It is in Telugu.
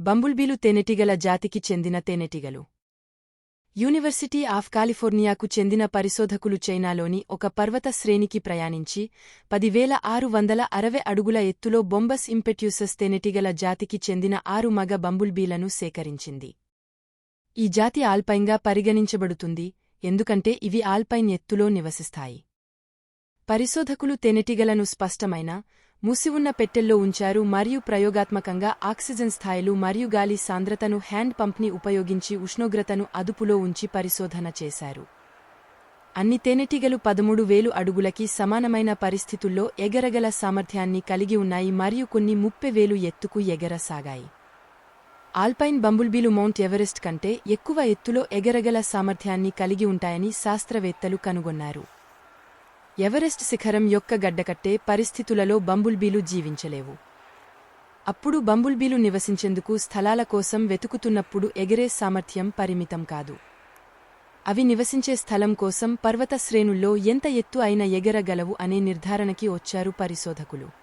బంబుల్బీలు తేనెటీగల జాతికి చెందిన తేనెటీగలు. యూనివర్సిటీ ఆఫ్ కాలిఫోర్నియాకు చెందిన పరిశోధకులు చైనాలోని ఒక పర్వత శ్రేణికి ప్రయాణించి పదివేల ఆరు వందల అరవై అడుగుల ఎత్తులో బొంబస్ ఇంపెట్యూసస్ తేనెటీగల జాతికి చెందిన ఆరు మగ బంబుల్బీలను సేకరించింది. ఈ జాతి ఆల్పైన్గా పరిగణించబడుతుంది ఎందుకంటే ఇవి ఆల్పైన్ ఎత్తులో నివసిస్తాయి. పరిశోధకులు తేనెటీగలను స్పష్టమైన మూసివున్న పెట్టెల్లో ఉంచారు మరియు ప్రయోగాత్మకంగా ఆక్సిజన్ స్థాయిలు మరియు గాలి సాంద్రతను హ్యాండ్ పంప్ని ఉపయోగించి ఉష్ణోగ్రతను అదుపులో ఉంచి పరిశోధన చేశారు. అన్ని తేనెటీగలు పదమూడు వేలు అడుగులకి సమానమైన పరిస్థితుల్లో ఎగరగల సామర్థ్యాన్ని కలిగి ఉన్నాయి మరియు కొన్ని ముప్పై వేలు ఎత్తుకు ఎగరసాగాయి. ఆల్పైన్ బంబుల్బీలు మౌంట్ ఎవరెస్ట్ కంటే ఎక్కువ ఎత్తులో ఎగరగల సామర్థ్యాన్ని కలిగి ఉంటాయని శాస్త్రవేత్తలు కనుగొన్నారు. ఎవరెస్ట్ శిఖరం యొక్క గడ్డకట్టే పరిస్థితులలో బంబుల్బీలు జీవించలేవు. అప్పుడు బంబుల్బీలు నివసించేందుకు స్థలాల కోసం వెతుకుతున్నప్పుడు ఎగిరే సామర్థ్యం పరిమితం కాదు. అవి నివసించే స్థలం కోసం పర్వత శ్రేణుల్లో ఎంత ఎత్తు అయిన ఎగరగలవు అనే నిర్ధారణకి వచ్చారు పరిశోధకులు.